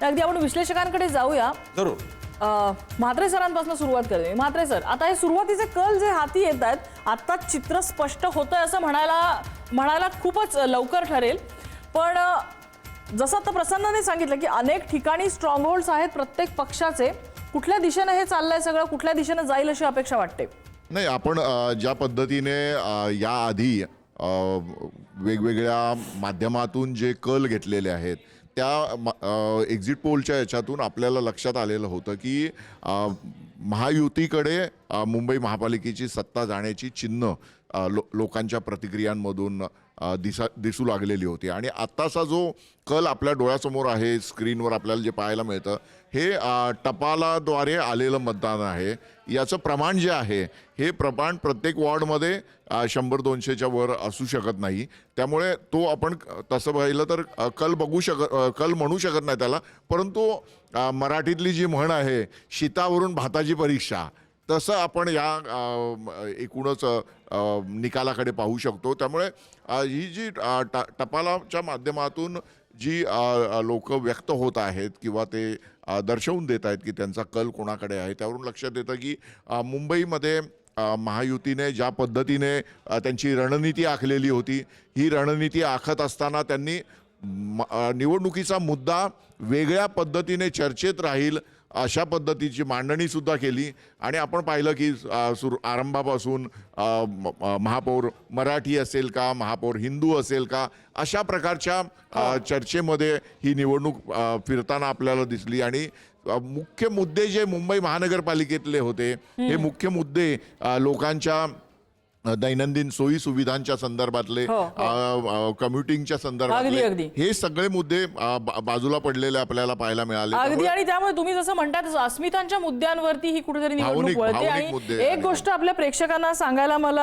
तर अगदी आपण विश्लेषकांकडे जाऊया. जरूर. अ, म्हात्रे सरांपासून सुरुवात करते. म्हात्रे सर आता हे सुरुवातीचे कल जे हाती येत आहेत आत्ताच चित्र स्पष्ट होतंय असं म्हणायला म्हणायला खूपच लवकर ठरेल. पण जसं आता प्रसन्नाने सांगितलं की अनेक ठिकाणी स्ट्रॉंग होल्ड्स आहेत प्रत्येक पक्षाचे. कुठल्या दिशेनं हे चाललंय सगळं कुठल्या दिशेनं जाईल अशी अपेक्षा वाटते? नाही आपण ज्या पद्धतीने याआधी वेगवेगळ्या माध्यमातून जे कल घेतलेले आहेत त्या एक्झिट पोलच्या याच्यातून आपल्याला लक्षात आलेलं होतं की महायुतीकडे मुंबई महापालिकेची सत्ता जाण्याची चिन्ह लो लोकांच्या प्रतिक्रियांमधून दिसा दिसू लागलेली होती. आणि आत्ताचा जो कल आपल्या डोळ्यासमोर आहे स्क्रीनवर आपल्याला जे पाहायला मिळतं हे टपालाद्वारे आलेलं मतदान आहे. याचं प्रमाण जे आहे हे प्रमाण प्रत्येक वॉर्डमध्ये शंभर दोनशेच्या वर असू शकत नाही. त्यामुळे तो आपण तसं पाहिलं तर कल बघू शकत कल म्हणू शकत नाही त्याला. परंतु मराठीतली जी म्हण आहे शीतावरून भाताची परीक्षा तसं आपण या एकूणच निकालाकडे पाहू शकतो. त्यामुळे ही जी ट टपालाच्या माध्यमातून जी लोक व्यक्त होत आहेत किंवा ते दर्शवून देत आहेत की त्यांचा कल कोणाकडे आहे त्यावरून लक्षात येतं की मुंबईमध्ये महायुतीने ज्या पद्धतीने त्यांची रणनीती आखलेली होती ही रणनीती आखत असताना त्यांनी म- निवडणुकीचा मुद्दा वेगळ्या पद्धतीने चर्चेत राहील अशा पद्धतीची मांडणी सुद्धा केली आणि आपण पाहिलं की सुरू आरंभापासून महापौर मराठी असेल का महापौर हिंदू असेल का अशा प्रकारच्या अ, चर्चेमध्ये ही निवडणूक फिरताना आपल्याला दिसली आणि मुख्य मुद्दे जे मुंबई महानगरपालिकेतले होते हे मुख्य मुद्दे लोकांच्या दैनंदिन सोयी सुविधांच्या संदर्भातले हो, कम्युटिंगच्या अगदी, संदर्भातले अगदी. हे सगळे मुद्दे बाजूला पडलेले आपल्याला पाहायला मिळाले. अगदी आणि त्यामुळे तुम्ही जसं म्हणतात अस्मितांच्या मुद्द्यांवरती ही कुठेतरी निवडणूक वळते. आणि एक गोष्ट आपल्या प्रेक्षकांना सांगायला मला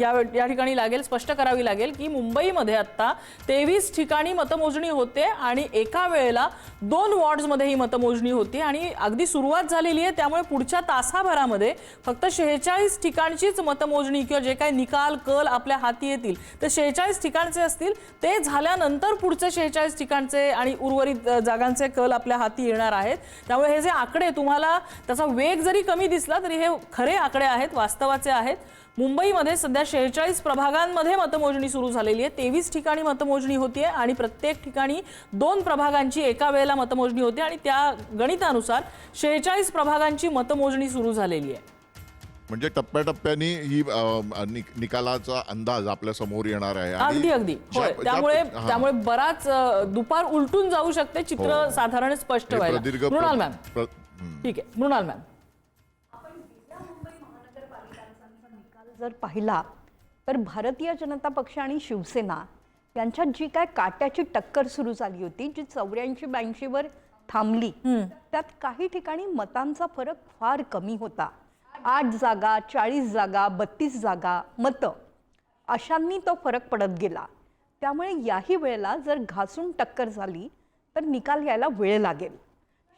या ठिकाणी लागेल स्पष्ट करावी लागेल की मुंबईमध्ये आता तेवीस ठिकाणी मतमोजणी होते आणि एका वेळेला दोन वॉर्ड्समध्ये ही मतमोजणी होती. आणि अगदी सुरुवात झालेली आहे त्यामुळे पुढच्या तासाभरामध्ये फक्त शेहेचाळीस ठिकाणचीच मतमोजणी किंवा जे काही निकाल कल आपल्या हाती येतील ते शेहेचाळीस ठिकाणचे असतील. ते झाल्यानंतर पुढचे शेहेचाळीस ठिकाणचे आणि उर्वरित जागांचे कल आपल्या हाती येणार आहेत. त्यामुळे हे जे आकडे तुम्हाला त्याचा वेग जरी कमी दिसला तरी हे खरे आकडे आहेत वास्तवाचे आहेत. मुंबईमध्ये सध्या शेहेचाळीस प्रभागांमध्ये मतमोजणी सुरू झालेली आहे. तेवीस ठिकाणी मतमोजणी होतीये आणि प्रत्येक ठिकाणी दोन प्रभागांची एका वेळेला मतमोजणी होते आणि त्या गणितानुसार शेहेचाळीस प्रभागांची मतमोजणी सुरू झालेली आहे. म्हणजे टप्प्याटप्प्याने ही अ, नि- निकालाचा अंदाज आपल्यासमोर येणार आहे. आणि अगदी अगदी. ज्या- होय. ज्या- त्यामुळे हा. त्यामुळे बराच अ, दुपार उलटून जाऊ शकते चित्र हो. साधारण स्पष्ट हे व्हायला. प्रदीर्घ प्र- मृणाल मॅम. प्र-. ठीक आहे. मृणाल मॅम. जर पाहिला तर भारतीय जनता पक्ष आणि शिवसेना यांच्यात जी काय काट्याची टक्कर सुरू झाली होती जी चौऱ्याऐंशी ब्याऐंशीवर थांबली त्यात काही ठिकाणी मतांचा फरक फार कमी होता. आठ जागा चाळीस जागा बत्तीस जागा मतं. अशांनी तो फरक पडत गेला. त्यामुळे याही वेळेला जर घासून टक्कर झाली तर निकाल यायला वेळ लागेल.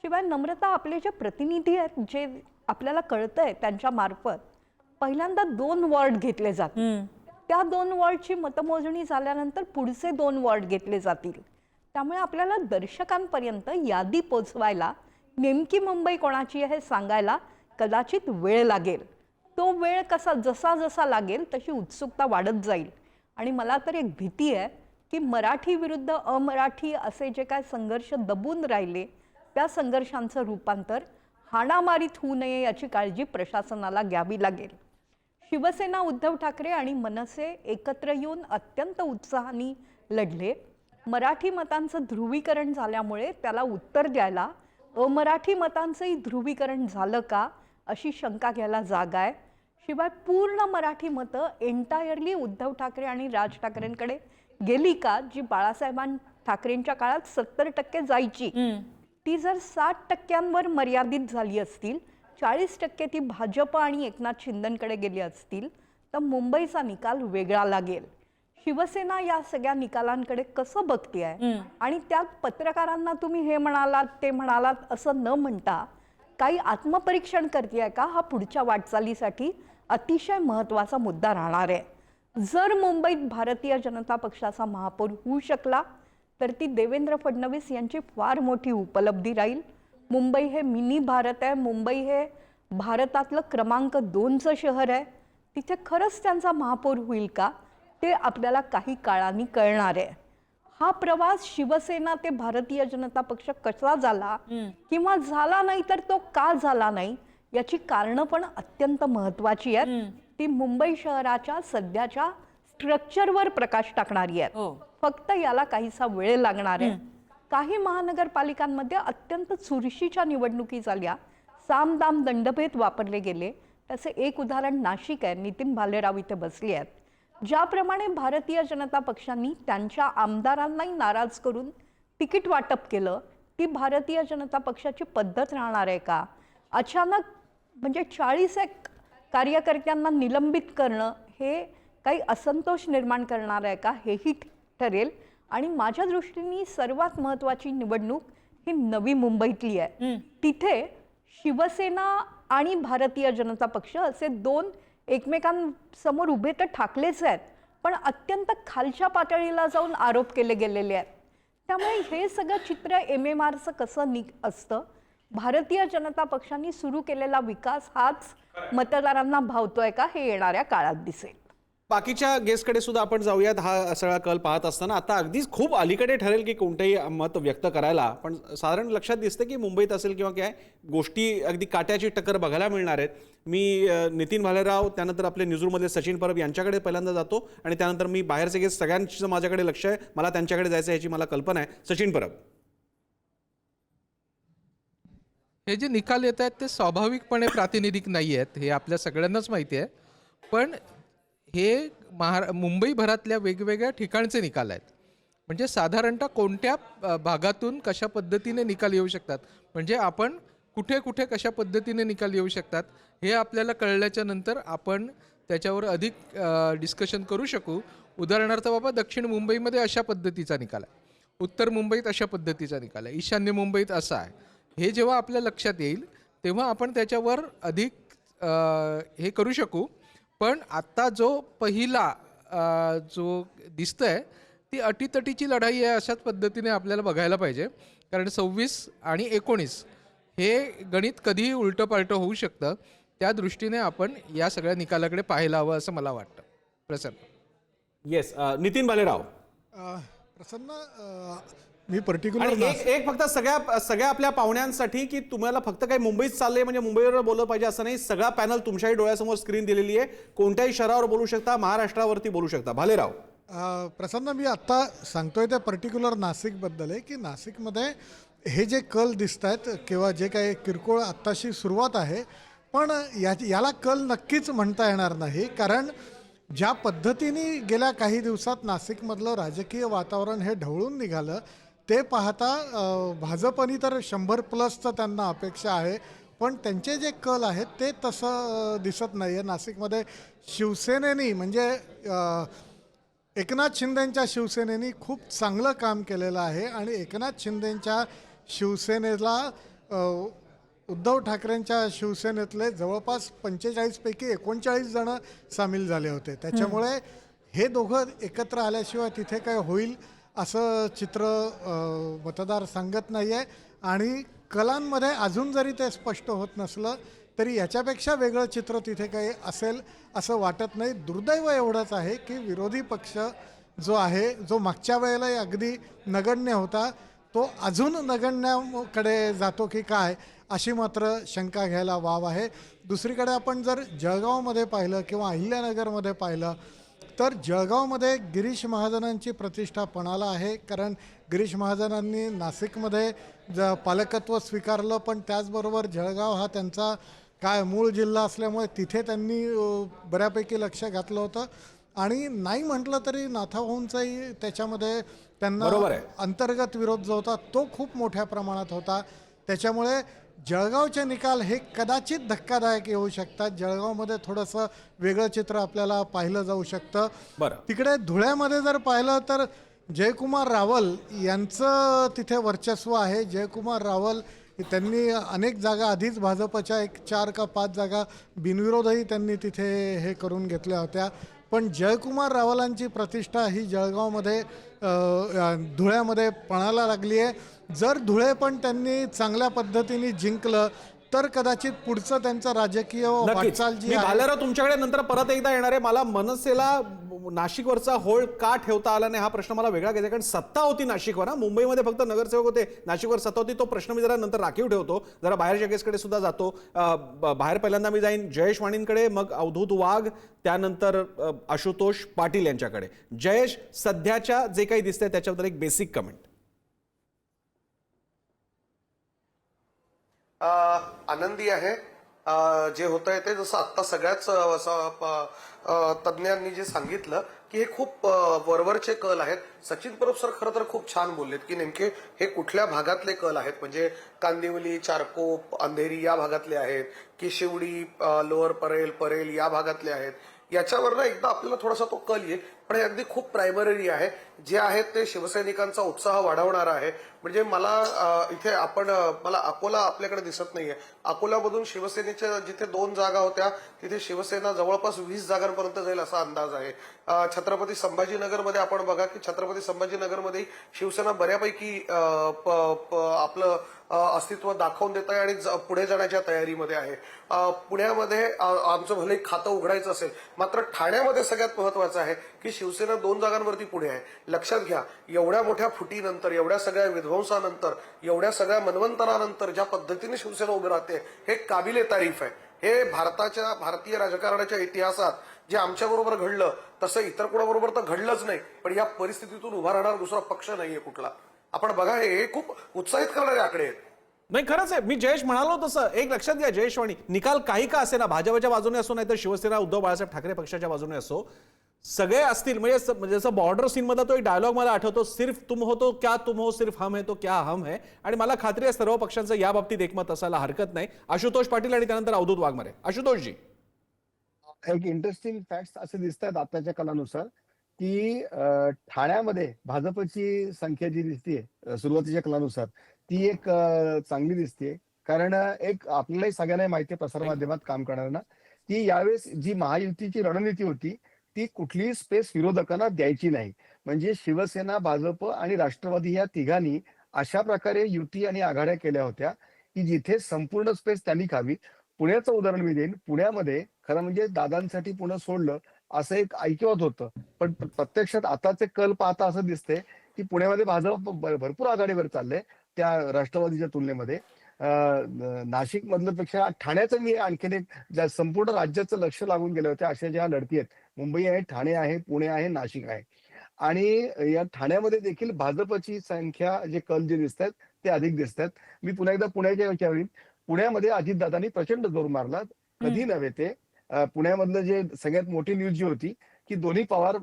शिवाय नम्रता आपले जे प्रतिनिधी आहेत जे आपल्याला कळतंय त्यांच्या मार्फत पहिल्यांदा दोन वॉर्ड घेतले जातील. त्या दोन वॉर्डची मतमोजणी झाल्यानंतर पुढचे दोन वॉर्ड घेतले जातील. त्यामुळे आपल्याला दर्शकांपर्यंत यादी पोचवायला नेमकी मुंबई कोणाची आहे सांगायला कदाचित वेळ लागेल. तो वेळ कसा जसा जसा लागेल तशी उत्सुकता वाढत जाईल. आणि मला तर एक भीती आहे की मराठी विरुद्ध अमराठी असे जे काय संघर्ष दबून राहिले त्या संघर्षांचं रूपांतर हाणामारीत होऊ नये याची काळजी प्रशासनाला घ्यावी लागेल. शिवसेना उद्धव ठाकरे आणि मनसे एकत्र येऊन अत्यंत उत्साहाने लढले. मराठी मतांचं ध्रुवीकरण झाल्यामुळे त्याला उत्तर द्यायला अमराठी मतांचंही ध्रुवीकरण झालं का? अशी शंका घ्यायला जागा आहे. शिवाय पूर्ण मराठी मतं एंटायरली उद्धव ठाकरे आणि राज ठाकरेंकडे गेली का जी बाळासाहेबां ठाकरेंच्या काळात सत्तर टक्के जायची ती जर साठ टक्क्यांवर मर्यादित झाली असतील चाळीस टक्के ती भाजप आणि एकनाथ शिंदेकडे गेली असतील तर मुंबईचा निकाल वेगळा लागेल. शिवसेना या सगळ्या निकालांकडे कसं बघतेय? आणि त्यात पत्रकारांना तुम्ही हे म्हणालात ते म्हणालात असं न म्हणता काही आत्मपरीक्षण करते का? हा पुढच्या वाटचालीसाठी अतिशय महत्त्वाचा मुद्दा राहणार आहे. जर मुंबईत भारतीय जनता पक्षाचा महापौर होऊ शकला तर ती देवेंद्र फडणवीस यांची फार मोठी उपलब्धी राहील. मुंबई हे मिनी भारत आहे. मुंबई हे भारतातलं क्रमांक दोनचं शहर आहे. तिथे खरंच त्यांचा महापौर होईल का? ते आपल्याला काही काळाने कळणार आहे. हा प्रवास शिवसेना ते भारतीय जनता पक्ष कसा झाला किंवा झाला नाही तर तो का झाला नाही याची कारणं पण अत्यंत महत्वाची आहेत. ती मुंबई शहराच्या सध्याच्या स्ट्रक्चरवर प्रकाश टाकणारी आहेत. हो. फक्त याला काहीसा वेळ लागणार आहे. काही महानगरपालिकांमध्ये अत्यंत चुरशीच्या निवडणुकी झाल्या. सामदाम दंडभेद वापरले गेले. त्याचे एक उदाहरण नाशिक आहे. नितीन भालेराव इथे बसले आहेत. ज्याप्रमाणे भारतीय जनता पक्षांनी त्यांच्या आमदारांनाही नाराज करून तिकीट वाटप केलं ती भारतीय जनता पक्षाची पद्धत राहणार आहे का? अचानक म्हणजे चाळीस एक कार्यकर्त्यांना निलंबित करणं हे काही असंतोष निर्माण करणार आहे का? हेही ठरेल. आणि माझ्या दृष्टीने सर्वात महत्त्वाची निवडणूक ही नवी मुंबईतली आहे. तिथे शिवसेना आणि भारतीय जनता पक्ष असे दोन एकमेकांसमोर उभे तर ठाकलेच आहेत पण अत्यंत खालच्या पातळीला जाऊन आरोप केले गेलेले आहेत. त्यामुळे हे सगळं चित्र एम एम आरचं कसं नि असतं? भारतीय जनता पक्षाने सुरू केलेला विकास हाच मतदारांना भावतोय का? हे येणाऱ्या काळात दिसेल. बाकीच्या गेस्टकडे सुद्धा आपण जाऊयात. हा सगळा कल पाहत असताना आता अगदीच खूप अलीकडे ठरेल की कोणतंही मत व्यक्त करायला. पण साधारण लक्षात दिसतं की मुंबईत असेल किंवा काय गोष्टी अगदी काट्याची टक्कर बघायला मिळणार आहेत. मी नितीन भालेराव त्यानंतर आपले न्यूजरूममधले सचिन परब यांच्याकडे पहिल्यांदा जातो आणि त्यानंतर मी बाहेरचे गेस्ट सगळ्यांचं माझ्याकडे लक्ष आहे. मला त्यांच्याकडे जायचं आहे याची मला कल्पना आहे. सचिन परब. हे जे निकाल येत आहेत ते स्वाभाविकपणे प्रातिनिधिक नाही आहेत हे आपल्या सगळ्यांनाच माहिती आहे. पण हे महारा मुंबईभरातल्या वेगवेगळ्या ठिकाणचे निकाल आहेत. म्हणजे साधारणतः कोणत्या भागातून कशा पद्धतीने निकाल येऊ शकतात? म्हणजे आपण कुठे कुठे कशा पद्धतीने निकाल येऊ शकतात? हे आपल्याला कळल्याच्या नंतर आपण त्याच्यावर अधिक डिस्कशन करू शकू. उदाहरणार्थ बाबा दक्षिण मुंबईमध्ये अशा पद्धतीचा निकाल आहे. उत्तर मुंबईत अशा पद्धतीचा निकाल आहे. ईशान्य मुंबईत असा आहे. हे जेव्हा आपल्या लक्षात येईल तेव्हा आपण त्याच्यावर अधिक हे करू शकू. पण आत्ता जो पहिला जो दिसतंय ती अटीतटीची लढाई आहे अशाच पद्धतीने आपल्याला बघायला पाहिजे. कारण सव्वीस आणि एकोणीस हे गणित कधीही उलटं पालटं होऊ शकतं. त्या दृष्टीने आपण या सगळ्या निकालाकडे पाहायला हवं असं मला वाटतं. प्रसन्न. येस नितीन भालेराव अ, प्रसन्न मी पर्टिक्युलर आणि एक एक फक्त सगळ्या सगळ्या आपल्या पाहुण्यांसाठी की तुम्हाला फक्त काही मुंबईत चाललंय म्हणजे मुंबईवर बोललं पाहिजे असं नाही. सगळा पॅनल तुमच्याही डोळ्यासमोर स्क्रीन दिलेली आहे. कोणत्याही शहरावर बोलू शकता महाराष्ट्रावरती बोलू शकता. भालेराव. प्रसन्न मी आत्ता सांगतोय त्या पर्टिक्युलर नाशिकबद्दल आहे की नाशिकमध्ये हे जे कल दिसत आहेत किंवा जे काही किरकोळ आत्ताशी सुरुवात आहे पण या याला कल नक्कीच म्हणता येणार नाही. कारण ज्या पद्धतीने गेल्या काही दिवसात नाशिकमधलं राजकीय वातावरण हे ढवळून निघालं ते पाहता भाजपनी तर शंभर प्लसचं त्यांना अपेक्षा आहे पण त्यांचे जे कल आहेत ते तसं दिसत नाही आहे नाशिकमध्ये शिवसेनेनी म्हणजे एकनाथ शिंदेंच्या शिवसेनेनी खूप चांगलं काम केलेलं आहे आणि एकनाथ शिंदेंच्या शिवसेनेला उद्धव ठाकरेंच्या शिवसेनेतले जवळपास पंचेचाळीसपैकी एकोणचाळीस जण सामील झाले होते. त्याच्यामुळे हे दोघं एकत्र आल्याशिवाय तिथे काय होईल? असं चित्र मतदार सांगत नाही आहे आणि कलांमध्ये अजून जरी ते स्पष्ट होत नसलं तरी याच्यापेक्षा वेगळं चित्र तिथे काही असेल असं वाटत नाही. दुर्दैव एवढंच आहे की विरोधी पक्ष जो आहे जो मागच्या वेळेलाही अगदी नगण्य होता तो अजून नगण्याकडे जातो की काय अशी मात्र शंका घ्यायला वाव आहे. दुसरीकडे आपण जर जळगावमध्ये पाहिलं किंवा अहिल्यानगरमध्ये पाहिलं तर जळगावमध्ये गिरीश महाजनांची प्रतिष्ठा पणाला आहे कारण गिरीश महाजनांनी नाशिकमध्ये ज पालकत्व स्वीकारलं पण त्याचबरोबर जळगाव हा त्यांचा काय मूळ जिल्हा असल्यामुळे तिथे त्यांनी बऱ्यापैकी लक्ष घातलं होतं आणि नाही म्हटलं तरी नाथाभाऊंचाही त्याच्यामध्ये त्यांना. अंतर्गत विरोध जो होता तो खूप मोठ्या प्रमाणात होता त्याच्यामुळे जळगावचे निकाल हे कदाचित धक्कादायक येऊ शकतात. जळगावमध्ये थोडंसं वेगळं चित्र आपल्याला पाहिलं जाऊ शकतं. बरं. तिकडे धुळ्यामध्ये जर पाहिलं तर जयकुमार रावल यांचं तिथे वर्चस्व आहे. जयकुमार रावल त्यांनी अनेक जागा आधीच भाजपच्या एक चार का पाच जागा बिनविरोधही त्यांनी तिथे हे करून घेतल्या होत्या. पण जयकुमार रावलांची प्रतिष्ठा ही जळगावमध्ये धुळ्यामध्ये पणाला लागली आहे जर धुळे पण त्यांनी चांगल्या पद्धतीने जिंकलं तर कदाचित पुढचं त्यांचं राजकीय वाटचाल जी भालेराव तुमच्याकडे नंतर परत एकदा येणार आहे. मला मनसेला नाशिकवरचा होळ का ठेवता आला नाही हा प्रश्न मला वेगळा घ्यायचा. कारण सत्ता होती नाशिकवर हा. मुंबईमध्ये फक्त नगरसेवक होते. नाशिकवर सत्ता होती तो प्रश्न मी जरा नंतर राखीव ठेवतो. जरा बाहेरच्या केसकडे सुद्धा जातो. बाहेर पहिल्यांदा मी जाईन. जयेश वाणींकडे मग अवधूत वाघ त्यानंतर आशुतोष पाटील यांच्याकडे. जयेश सध्याच्या जे काही दिसतंय त्याच्याबद्दल एक बेसिक कमेंट अ, आनंदी आहे. जे होत आहे ते जसं आत्ता सगळ्याच असं, तज्ज्ञांनी जे सांगितलं की हे खूप वरवरचे कल आहेत. सचिन परब सर खरं तर खूप छान बोललेत की नेमके हे कुठल्या भागातले कल आहेत? म्हणजे कांदिवली चारकोप अंधेरी या भागातले आहेत की शिवडी लोअर परेल परेल या भागातले आहेत. याच्यावरनं एकदा आपल्याला थोडासा तो कल येईल. पण हे अगदी खूप प्रायमरी आहे. जे आहेत ते शिवसैनिकांचा उत्साह वाढवणार आहे. म्हणजे मला इथे आपण मला अकोला आपल्याकडे दिसत नाहीये. अकोल्यामधून शिवसेनेच्या जिथे दोन जागा होत्या तिथे शिवसेना जवळपास वीस जागांपर्यंत जाईल असा अंदाज आहे. छत्रपती संभाजीनगरमध्ये आपण बघा की छत्रपती संभाजीनगरमध्ये शिवसेना बऱ्यापैकी आपलं अस्तित्व दाखवून देत आहे आणि पुढे जाण्याच्या तयारीमध्ये आहे. पुण्यामध्ये आमचं भले खातं उघडायचं असेल मात्र ठाण्यामध्ये सगळ्यात महत्वाचं आहे की शिवसेना दोन जागांवरती पुढे आहे. लक्षात घ्या एवढ्या मोठ्या फुटीनंतर एवढ्या सगळ्या विध्वंसानंतर एवढ्या सगळ्या मनवंतरानंतर ज्या पद्धतीने शिवसेना उभी राहते हे काबिले तारीफ आहे. हे भारताच्या भारतीय राजकारणाच्या इतिहासात जे आमच्या बरोबर घडलं तसं इतर कोणाबरोबर तर घडलंच नाही पण या परिस्थितीतून उभा राहणार दुसरा पक्ष नाहीये कुठला. आपण बघा हे हे खूप उत्साहित करणारे आकडे आहेत. नाही खरंच आहे. मी जयेश म्हणालो तसं. एक लक्षात घ्या जयेश वाणी निकाल काही का असे ना भाजपच्या बाजूने असो नाही तर शिवसेना उद्धव बाळासाहेब ठाकरे पक्षाच्या बाजूने असो सगळे असतील म्हणजे, म्हणजे जसं बॉर्डर सीनमधला तो एक डायलॉग मला आठवतो सिर्फ तुम हो तो क्या तुम हो सिर्फ हम है तो क्या हम है. आणि मला खात्री आहे सर्व पक्षांचं या बाबतीत एकमत असायला हरकत नाही. आशुतोष पाटील आणि त्यानंतर अवधूत वाघमारे. आशुतोषजी. एक इंटरेस्टिंग फॅक्ट असे दिसत आहेत आताच्या कलानुसार की ठाण्यामध्ये भाजपची संख्या जी दिसतीये सुरुवातीच्या कलानुसार ती एक चांगली दिसते कारण एक आपल्यालाही सगळ्यांना माहिती आहे प्रसारमाध्यमात काम करणाऱ्यांना की यावेळेस जी महायुतीची रणनीती होती ती कुठलीही स्पेस विरोधकांना द्यायची नाही. म्हणजे शिवसेना भाजप आणि राष्ट्रवादी या तिघांनी अशा प्रकारे युती आणि आघाड्या केल्या होत्या की जिथे संपूर्ण स्पेस त्यांनी खावी पुण्याचं उदाहरण मी देईन. पुण्यामध्ये खरं म्हणजे दादांसाठी पुणे सोडलं असं एक ऐकिवत होतं. पण प्रत्यक्षात आताचे कल पाहता असं दिसते की पुण्यामध्ये भाजप भरपूर आघाडीवर चाललंय त्या राष्ट्रवादीच्या तुलनेमध्ये. नाशिक मधलं पेक्षा ठाण्याचं मी आणखीन एक ज्या संपूर्ण राज्याचं लक्ष लागून गेलं होतं अशा ज्या लढती आहेत. मुंबई आहे ठाणे आहे पुणे आहे नाशिक आहे. आणि या ठाण्यामध्ये देखील भाजपची संख्या जे कल जे दिसत आहेत ते अधिक दिसत आहेत मी पुन्हा एकदा पुण्याच्या विचारीन पुण्यामध्ये अजितदादांनी प्रचंड जोर मारला. कधी नव्हे ते. पुण्यामधलं जे सगळ्यात मोठी न्यूज जी होती की दोन्ही पवार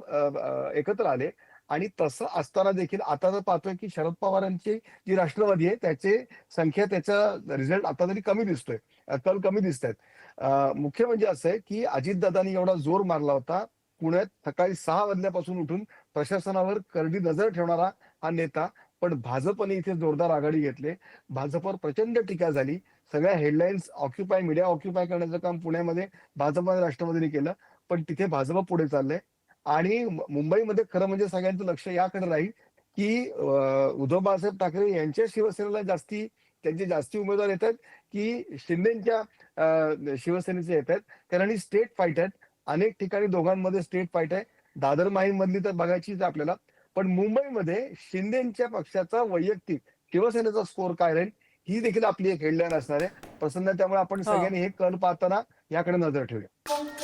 एकत्र आले. आणि तसं असताना देखील आता तर पाहतोय की शरद पवारांची जी राष्ट्रवादी आहे त्याचे संख्या त्याचा रिझल्ट आता तरी कमी दिसतोय. कल कमी दिसत आहेत मुख्य म्हणजे असं आहे की अजितदादांनी एवढा जोर मारला होता पुण्यात सकाळी सहा वाजल्यापासून उठून प्रशासनावर करडी नजर ठेवणारा हा नेता पण भाजपने इथे जोरदार आघाडी घेतले. भाजपवर प्रचंड टीका झाली. सगळ्या हेडलाईन्स ऑक्युपाय मीडिया ऑक्युपाय करण्याचं काम पुण्यामध्ये भाजप आणि राष्ट्रवादीने केलं पण तिथे भाजप पुढे चाललंय. आणि मुंबईमध्ये खरं म्हणजे सगळ्यांचं लक्ष याकडे राहील की उद्धव बाळासाहेब ठाकरे यांच्या शिवसेनेला जास्ती त्यांचे जास्ती उमेदवार येत आहेत की शिंदेच्या शिवसेनेचे येत आहेत कारण स्टेट फाईट आहेत अनेक ठिकाणी दोघांमध्ये स्टेट फाईट आहे. दादर माहीम मधली तर बघायचीच आपल्याला. पण मुंबईमध्ये शिंदेच्या पक्षाचा वैयक्तिक शिवसेनेचा स्कोर काय राहील ही देखील आपली एक हेडलाईन असणार आहे. प्रसन्न त्यामुळे आपण सगळ्यांनी हे कल पाहताना याकडे नजर ठेवूया.